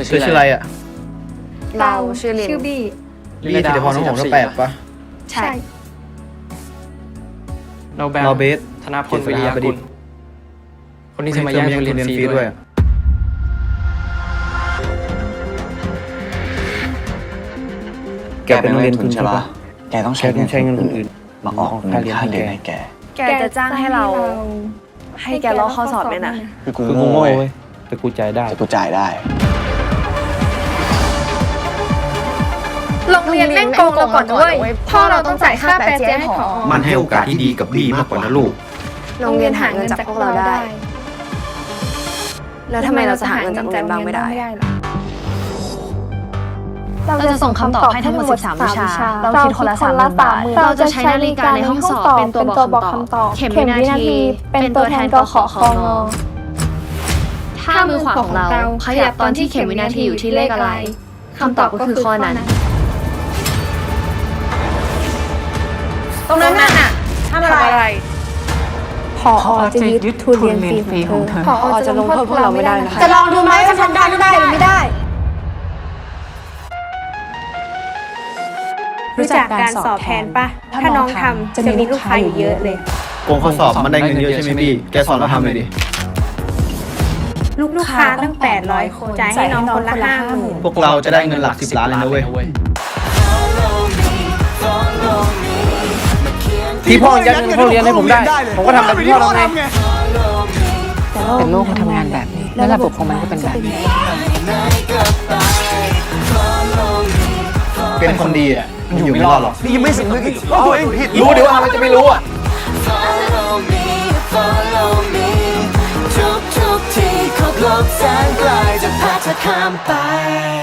จะเธอชื่ออะไรอะเราชื่อลินชื่อบี้ลี่สิริพรน้องหงส์แปดปะใช่ เราแบเราเบส ธนพลวิริยากุลคนที่จะมาแย่งทุนเรียนฟรีด้วย แกเป็นนักเรียนทุนใช่ปะแกต้องแกใช้ต้องใช้เงินคนอื่นมาออกเงินค่าเรียนให้แก แกจะจ้างให้เรา ให้แกลอกข้อสอบไหมนะ คือกูคือกูโง่โง่เว้เว้ยยแต่กูใจได้ แต่กูจ่ายได้ เรียนแม่งโกงเราก่อนด้วยพ่อเราต้องจ่ายค่าแปรเจ๊ให้ผอ มันให้โอกาสที่ดีกับบี้มากกว่านะลูก โรงเรียนหาเงินจากพวกเราได้ แล้วทำไมเราจะหาเงินจากโรงเรียนบ้างไม่ได้ เราจะส่งคำตอบให้ทั้งหมด 13 วิชา เราคิดคนละ3 0 0 0 0บาท เราจะใช้นาฬิกาในห้องสอบเป็นตัวบอกคำตอบ เข็มวินาที เป็นตัวแทนกขอคองอถ้ามือขวาของเราขยับตอนที่เข็มวินาทีอยู่ที่เลขอะไรคำตอบก็คือข้อนั้น ตรงนั้นน่ะทำอะไร พอจะยึดทุนเรียนฟรีของเธอ พอจะลงโทษพวกเราไม่ได้นะคะจะลองดูไหมว่าทำได้หรือได้หรือไม่ได้ รู้จักการสอบแทนปะถ้าน้องทำจะมีลูกค้าอยู่เยอะเลยโกงข้อสอบมันได้เงินเยอะใช่ไหมพี่แกสอนเราทำเลยดิลูกลูกค้าตั้ง800คนจ่ายให้น้องคนละห้าหมื่นพวกเราจะได้เงินหลักสิบล้านเลยนะเว้ย ที่พ่อยัดเงินเข้าเรียนให้ผมได้ ผมก็ทำแบบที่พ่อทำไงเป็นโลกมันทำงานแบบนี้ และระบบของมันก็เป็นแบบนี้ เป็นคนดีอะมันอยู่ไม่รอดหรอกนี่ยังไม่สำนึกอีกว่าตัวเองผิดรู้ดิว่ามันจะไม่รู้อะ Follow me Follow me ทุกทุกๆที่ของโลกแสนไกลจะพาเธอข้ามไป